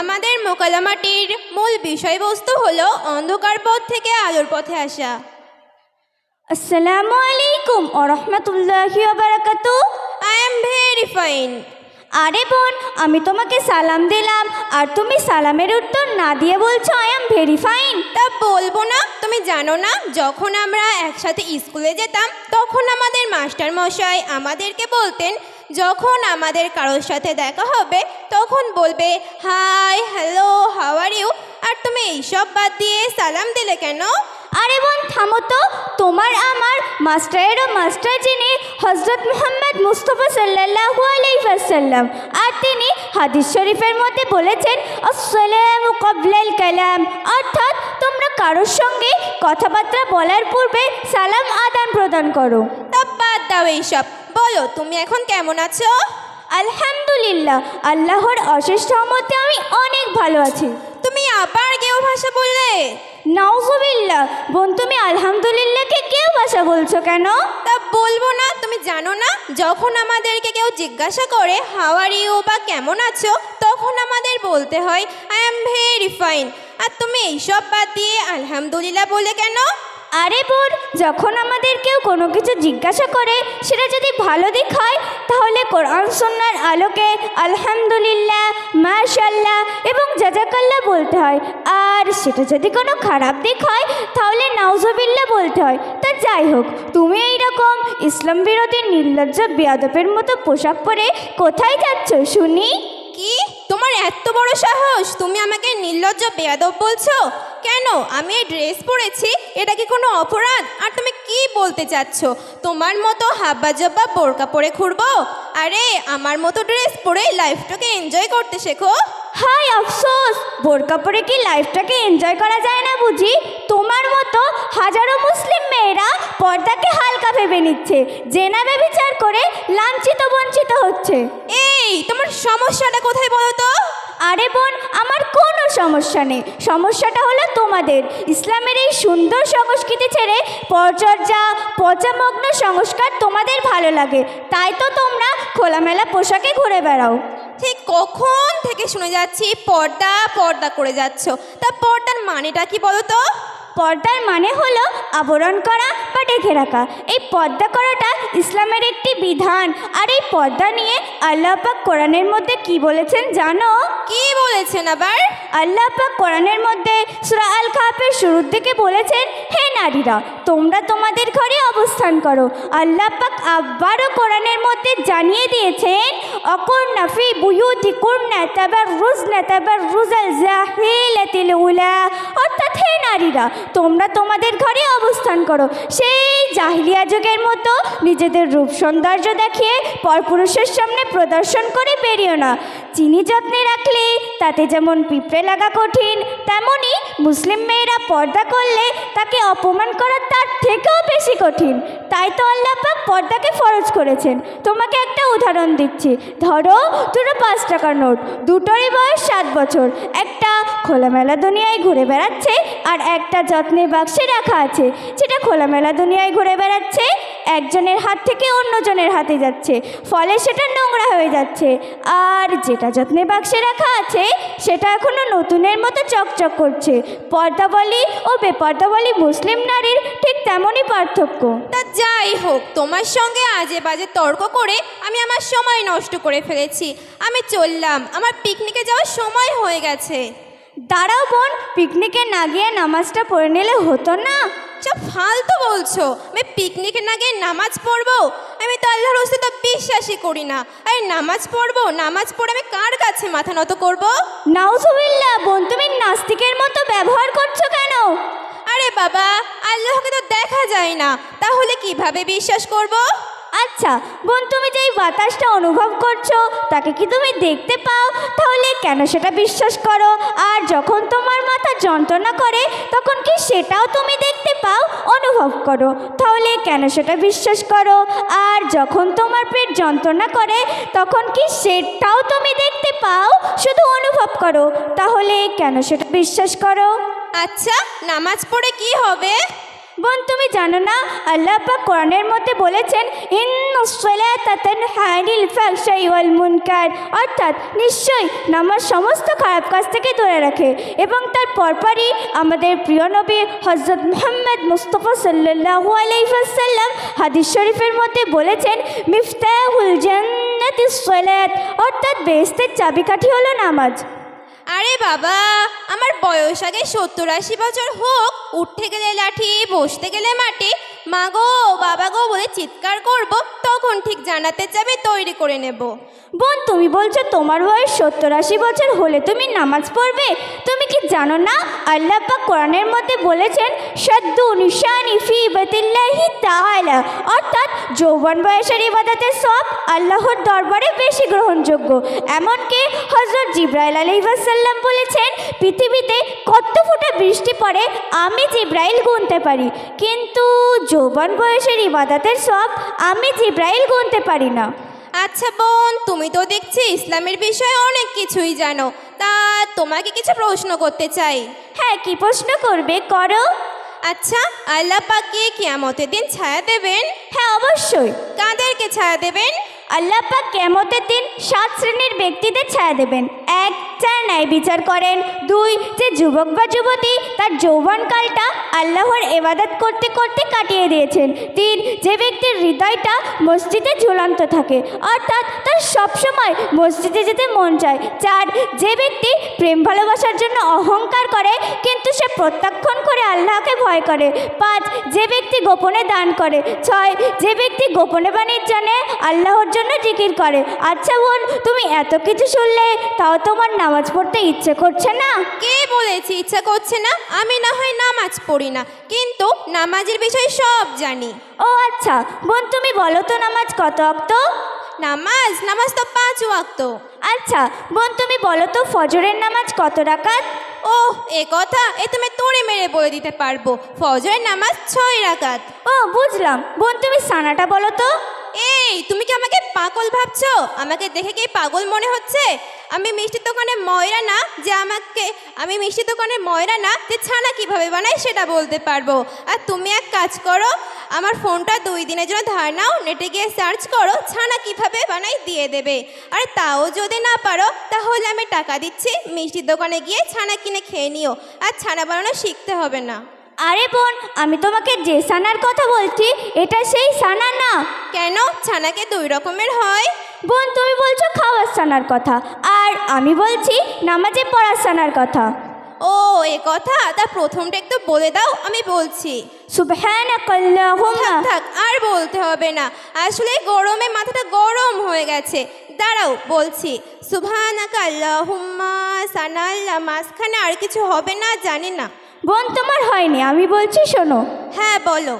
আমাদের মোকালামাটির মূল বিষয়বস্তু হলো অন্ধকার পথ থেকে আলোর পথে আসা। আসসালামু আলাইকুম ও রহমতুল্লাহি বারাকাতু। আই এম ভেরি ফাইন আরে বোন আমি তোমাকে সালাম দিলাম আর তুমি সালামের উত্তর না দিয়ে বলছো আই এম ভেরি ফাইন তা বলব না তুমি জানো না যখন আমরা একসাথে স্কুলে যেতাম তখন আমাদের মাস্টার মশাই আমাদেরকে বলতেন যখন আমাদের কারোর সাথে দেখা হবে, তখন বলবে, hi, hello, how are you? আর তুমি এইসব বাদ দিয়ে সালাম দিলে কেন? আরে বোন, থামো তো। তোমার আমার মাস্টারেরও মাস্টার যিনি হজরত মোহাম্মদ মুস্তফা সাল্লাল্লাহু আলাইহি ওয়াসাল্লাম। আর তিনি হাদিস শরীফের মধ্যে বলেছেন, আসসালামু ক্বাবলাল কালাম। অর্থাৎ তোমরা কারোর সঙ্গে কথাবার্তা বলার পূর্বে সালাম আদান প্রদান করো। বাদ দাও এইসব। বলো তুমি এখন কেমন আছো? আলহামদুলিল্লাহ আল্লাহর অশেষ রহমতে আমি অনেক ভালো আছি। তুমি আবার কেউ ভাষা বললে? নাউজুবিল্লাহ বোন তুমি আলহামদুলিল্লাহকে কেউ ভাষা বলছো কেন? তা বলব না তুমি জানো না? যখন আমাদেরকে কেউ জিজ্ঞাসা করে হাওয়ার ইউ বা কেমন আছো? তখন আমাদের বলতে হয় আই এম ভেরি ফাইন আর তুমি এইসব বাদ দিয়ে আলহামদুলিল্লাহ বলে কেন? আরে বোন যখন আমাদের কেউ কোনো কিছু জিজ্ঞাসা করে, সেটা যদি ভালো দিক হয়, তাহলে কোরআন সন্ন্যার আলোকে আলহামদুলিল্লাহ মাশাল্লাহ এবং জাজাকাল্লাহ বলতে হয়। আর সেটা যদি কোনো খারাপ দিক হয়, তাহলে নাউজবিল্লা বলতে হয়। তা যাই হোক, তুমি এই রকম ইসলাম বিরোধী নির্লজ্জ বেয়াদবের মতো পোশাক পরে কোথায় যাচ্ছ, শুনি? কি? তোমার এত বড় সাহস? তুমি আমাকে নির্লজ্জ বেয়াদব বলছো? কেন? আমি এই ড্রেস পরেছি এটা কি কোনো অপরাধ? আর তুমি কি বলতে চাচ্ছ? তোমার মতো হাব্বা জব্বা বোরকা পরে ঘুরবো? আরে আমার মতো ড্রেস পরে লাইফটাকে এনজয় করতে শেখো। হাই আফসোস! বোরকা পরে কি লাইফটাকে এনজয় করা যায় না বুঝি? তোমার মতো হাজারো মুসলিম মেয়েরা পর্দাকে হালকা ভেবে নিচ্ছে জেনাবে বিচার করে লাঞ্ছিত বঞ্চিত হচ্ছে। এই তোমার সমস্যাটা কোথায় বলো তো? আরে বোন, আমার কোনো সমস্যা নেই। সমস্যাটা হলো তোমাদের। ইসলামের এই সুন্দর সংস্কৃতি ছেড়ে পরচর্যা, পচামগ্ন সংস্কার তোমাদের ভালো লাগে। তাই তো তোমরা খোলামেলা পোশাকে ঘুরে বেড়াও। ঠিক কখন থেকে শুনে যাচ্ছি? পর্দা পর্দা করে যাচ্ছ। তা পর্দার মানেটা কি বলো তো? পর্দার মানে হলো আবরণ করা বা ঢেকে রাখা। এই পর্দা করাটা ইসলামের একটি বিধান। আর এই পর্দা নিয়ে আল্লাহ পাক কোরআনের মধ্যে কি বলেছেন জানো? কি বলেছেন আবার? আল্লাহ পাক কোরআনের মধ্যে সূরা আল কাহাফের শুরুর দিকে বলেছেন হে নারীরা তোমরা তোমাদের ঘরে অবস্থান করো। আল্লাহ পাক আবারও কোরআনের মধ্যে জানিয়ে দিয়েছেন অকর নাফি বুয়ুতি কুরনা তাবার রুজ না তাবার রুজাল জাহিলাতিল উলা। অর্থাৎ নারীরা তোমরা তোমাদের ঘরে অবস্থান করো। সেই জাহিলিয়া যুগের মতো নিজেদের রূপ সৌন্দর্য দেখিয়ে পরপুরুষের সামনে প্রদর্শন করে বেরিও না। চিনি যত্নে রাখলে তাতে যেমন পিঁপড়ে লাগা কঠিন, তেমনি মুসলিম মেয়েরা পর্দা করলে তাকে অপমান করা তার থেকেও বেশি কঠিন। তাই তো আল্লাহ পাক পর্দাকে ফরজ করেছেন। তোমাকে একটা উদাহরণ দিচ্ছি। ধরো দুটো পাঁচ টাকার নোট। দুটোরই বয়স সাত বছর। একটা খোলামেলা দুনিয়ায় ঘুরে বেড়াচ্ছে আর একটা যত্নে বাক্সে রাখা আছে। যেটা খোলামেলা দুনিয়ায় ঘুরে বেড়াচ্ছে একজনের হাত থেকে অন্যজনের হাতে যাচ্ছে ফলে সেটা নোংরা হয়ে যাচ্ছে। আর যেটা যত্নে বাক্সে রাখা আছে সেটা এখনও নতুনের মতো চকচক করছে। পর্দা বলি ও বেপর্দা বলি মুসলিম নারীর ঠিক তেমনই পার্থক্য। তা যাই হোক তোমার সঙ্গে আজে বাজে তর্ক করে আমি আমার সময় নষ্ট করে ফেলেছি। আমি চললাম আমার পিকনিকে যাওয়ার সময় হয়ে গেছে। দাঁড়াও বোন পিকনিকে না গিয়ে নামাজটা পড়ে নিলে হতো না। যা ফালতু বলছো। আমি পিকনিকে না গিয়ে নামাজ পড়ব? আমি তো আল্লাহর তো বিশ্বাসই করি না। আরে নামাজ পড়ব? নামাজ পড়ে আমি কার কাছে মাথা নত করব? নাউজুবিল্লাহ বোন তুমি নাস্তিকের মতো ব্যবহার করছ কেন? আরে বাবা আল্লাহকে তো দেখা যায় না। তাহলে কীভাবে বিশ্বাস করব? আচ্ছা বোন, তুমি যেই বাতাসটা অনুভব করছ, তাকে কি তুমি দেখতে পাও? তাহলে কেন সেটা বিশ্বাস করো? আর যখন তোমার মাথা যন্ত্রণা করে, তখন কি সেটাও তুমি দেখতে পাও? অনুভব করো। তাহলে কেন সেটা বিশ্বাস করো? আর যখন তোমার পেট যন্ত্রণা করে, তখন কি সেটাও তুমি দেখতে পাও? শুধু অনুভব করো। তাহলে কেন সেটা বিশ্বাস করো? আচ্ছা নামাজ পড়ে কি হবে? বোন, তুমি জানো না, আল্লাহ পাক কোরআনের মধ্যে বলেছেন ইন ইন্নিল ফাহশাই ওয়াল মুনকার। অর্থাৎ নিশ্চয়ই নামাজ সমস্ত খারাপ কাজ থেকে দূরে রাখে এবং তার পরপরই আমাদের প্রিয় নবী হজরত মুহাম্মদ মুস্তফা সাল্লাল্লাহু আলাইহি ওয়াসাল্লাম হাদিস শরীফের মধ্যে বলেছেন, মিফতাহুল জান্নাতিস সালাত। অর্থাৎ বেহেশতের চাবিকাঠি হলো নামাজ। আরে বাবা, আমার বয়স আগে সত্তর আশি বছর হোক, উঠতে গেলে লাঠি, বসতে গেলে মাটি। মা গো, বাবা গো বলে চিৎকার করব তখন ঠিক জানাতে যাবে তৈরি করে নেব। বোন, তুমি বলছো তোমার বয়স সত্তর আশি বছর হলে তুমি নামাজ পড়বে? তুমি কি জানো না? আল্লাহ পাক কোরআনের মধ্যে বলেছেন, সদ্দু নিশানি ফি ইবাদিল্লাহি তাআলা। অর্থাৎ যৌবন বয়সের ইবাদতের সব আল্লাহর দরবারে বেশি গ্রহণযোগ্য। এমনকি হজরত জিব্রাইল আলাইসাল্লাম বলেছেন, পৃথিবীতে কত ফুটা বৃষ্টি পড়ে আমি জিব্রাইল গুনতে পারি। কিন্তু যৌবন বয়সের ইবাদতের সব আমি জিব্রাইল গুনতে পারি না। আচ্ছা বোন তুমি তো দেখছি ইসলামের বিষয়ে অনেক কিছুই জানো। তা তোমাকে কিছু প্রশ্ন করতে চাই। হ্যাঁ কি প্রশ্ন করবে? করো। আচ্ছা আল্লাহ পাকে কিয়ামতের দিন ছায়া দেবেন? হ্যাঁ অবশ্যই। কাদেরকে ছায়া দেবেন? আল্লাহ পাক কেমতের দিন সাত শ্রেণির ব্যক্তিদের ছায়া দেবেন। এক যার ন্যায় বিচার করেন। দুই, যে যুবক বা যুবতী তার যৌবনকালটা আল্লাহর এবাদত করতে করতে কাটিয়ে দিয়েছেন। তিন, যে ব্যক্তির হৃদয়টা মসজিদে ঝুলন্ত থাকে, অর্থাৎ তার সবসময় মসজিদে যেতে মন চায়। চার, যে ব্যক্তি প্রেম ভালোবাসার জন্য অহংকার করে, কিন্তু সে প্রত্যাখ্যান করে আল্লাহকে ভয় করে। পাঁচ যে ব্যক্তি গোপনে দান করে। ছয় যে ব্যক্তি গোপনে বাণিজ্য জানে আল্লাহর জন্য জিকির করে। আচ্ছা বোন তুমি এত কিছু শুনলে তাও তোমার নামাজ পড়তে ইচ্ছে করছে না? কে বলেছে ইচ্ছা করছে না? আমি না হয় নামাজ পড়ি না কিন্তু নামাজের বিষয়ে সব জানি। ও আচ্ছা বোন তুমি বলো তো নামাজ কত অক্ত? নামাজ নামাজ তো পাঁচ ওয়াক্ত আচ্ছা বোন তুমি বলো তো ফজরের নামাজ কত রাকাত? ওহ এ কথা এ তুমি তোড়ে মেরে বলে দিতে পারব। ফজরের নামাজ ছয় রাকাত। ও বুঝলাম। বোন তুমি সানাটা বলো তো। এই তুমি কি আমাকে পাগল ভাবছ? আমাকে দেখে কি পাগল মনে হচ্ছে? আমি মিষ্টির দোকানে ময়রা না যে আমাকে আমি মিষ্টির দোকানের ময়রা না যে ছানা কীভাবে বানাই সেটা বলতে পারব। আর তুমি এক কাজ করো আমার ফোনটা দুই দিনের জন্য ধার নাও নেটে গিয়ে সার্চ করো ছানা কীভাবে বানাই দিয়ে দেবে। আর তাও যদি না পারো তাহলে আমি টাকা দিচ্ছি মিষ্টির দোকানে গিয়ে ছানা কিনে খেয়ে নিও। আর ছানা বানানো শিখতে হবে না। আরে বোন আমি তোমাকে যে সানার কথা বলছি এটা সেই সানা না। কেন? ছানাকে দুই রকমের হয়। বোন তুমি বলছো খাওয়ার সানার কথা। আর আমি বলছি নামাজে পড়ার সানার কথা। ও এ কথা? তা প্রথমটা একটু বলে দাও আমি বলছি। সুবহানাকাল্লাহুম্মা। থাক থাক আর বলতে হবে না। আসলে গরমে মাথাটা গরম হয়ে গেছে। দাঁড়াও বলছি। সুবহানাকা আল্লাহুম্মা সানাল্লাহ মাঝখানে আর কিছু হবে না জানি না। বোন তোমার হয়নি আমি বলছি শোনো। হ্যাঁ বলো।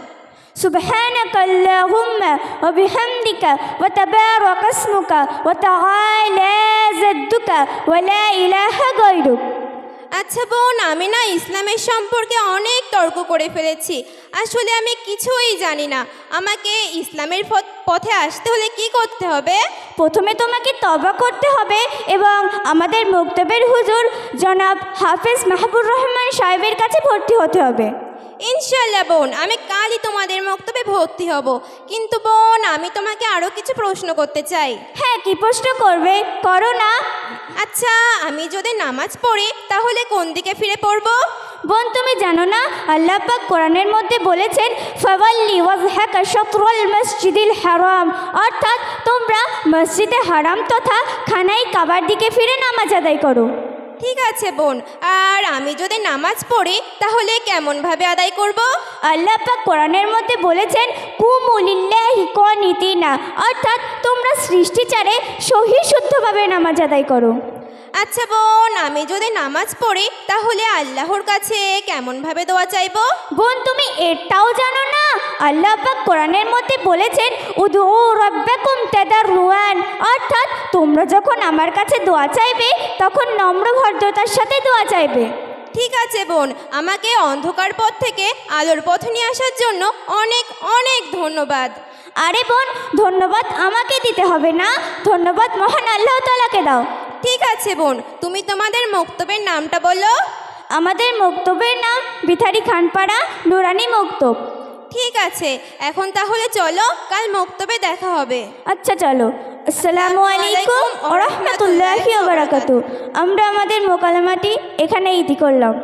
سبحانك اللهم وبحمدك وتبارك اسمك وتعالى جدك ولا إله غيرك আচ্ছা বোন আমি না ইসলামের সম্পর্কে অনেক তর্ক করে ফেলেছি আসলে আমি কিছুই জানি না আমাকে ইসলামের পথ- পথে আসতে হলে কি করতে হবে প্রথমে তোমাকে তবা করতে হবে এবং আমাদের মুক্তবের হুজুর জনাব হাফেজ মাহবুর রহমান সাহেবের কাছে ভর্তি হতে হবে ইনশাল্লাহ বোন আমি কালই তোমাদের বক্তব্যে ভর্তি হব। কিন্তু বোন আমি তোমাকে আরও কিছু প্রশ্ন করতে চাই। হ্যাঁ কি প্রশ্ন করবে? করো না। আচ্ছা আমি যদি নামাজ পড়ি তাহলে কোন দিকে ফিরে পড়ব? বোন তুমি জানো না আল্লাহ পাক কোরআনের মধ্যে বলেছেন ফাওয়াল্লি ওয়াজহাকা শাতরুল মসজিদিল হারাম। অর্থাৎ তোমরা মসজিদে হারাম তথা খানাই কাবার দিকে ফিরে নামাজ আদায় করো। ঠিক আছে বোন। আর আমি যদি নামাজ পড়ি তাহলে কেমনভাবে আদায় করব? আল্লাহ পাক কোরআনের মধ্যে বলেছেন কুমুলিল্লাহি কনিতিনা। অর্থাৎ তোমরা সৃষ্টিচারে সহি শুদ্ধভাবে নামাজ আদায় করো। আচ্ছা বোন আমি যদি নামাজ পড়ি তাহলে আল্লাহর কাছে কেমনভাবে দোয়া চাইব? বোন তুমি এটাও জানো না আল্লাহ পাক কোরআনের মধ্যে বলেছেন উদু রব্বাকুম তাদাররুয়ান। অর্থাৎ তোমরা যখন আমার কাছে দোয়া চাইবে তখন নম্র ভদ্রতার সাথে দোয়া চাইবে। ঠিক আছে বোন আমাকে অন্ধকার পথ থেকে আলোর পথ নিয়ে আসার জন্য অনেক অনেক ধন্যবাদ। আরে বোন ধন্যবাদ আমাকে দিতে হবে না। ধন্যবাদ মহান আল্লাহ তালাকে দাও। ঠিক আছে বোন তুমি তোমাদের মক্তবের নামটা বলো। আমাদের মক্তবের নাম বিথারি খানপাড়া নুরানি মক্তব। ঠিক আছে, এখন তাহলে চলো, কাল মক্তবে দেখা হবে। আচ্ছা চলো। আসসালামু আলাইকুম ও রহমতুল্লাহি আমরা আমাদের মোকালামাটি এখানে ইতি করলাম।